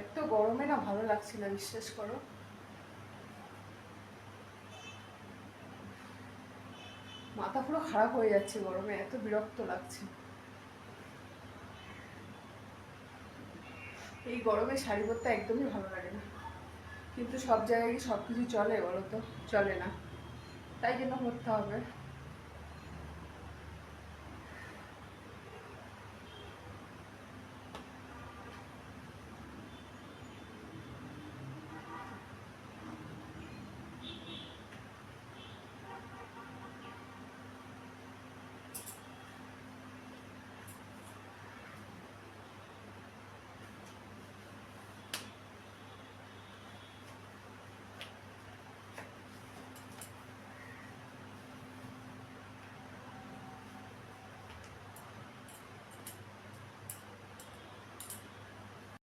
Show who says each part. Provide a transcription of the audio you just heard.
Speaker 1: এত গরমে না ভালো লাগছিল, বিশ্বাস করো। মাথা পুরো খারাপ হয়ে যাচ্ছে গরমে, এত বিরক্ত লাগছে। এই গরমে শাড়ি পরতে একদমই ভালো লাগে না। কিন্তু সব জায়গায় কি সব কিছু চলে বলো তো? চলে না। তাই জন্য করতে হবে।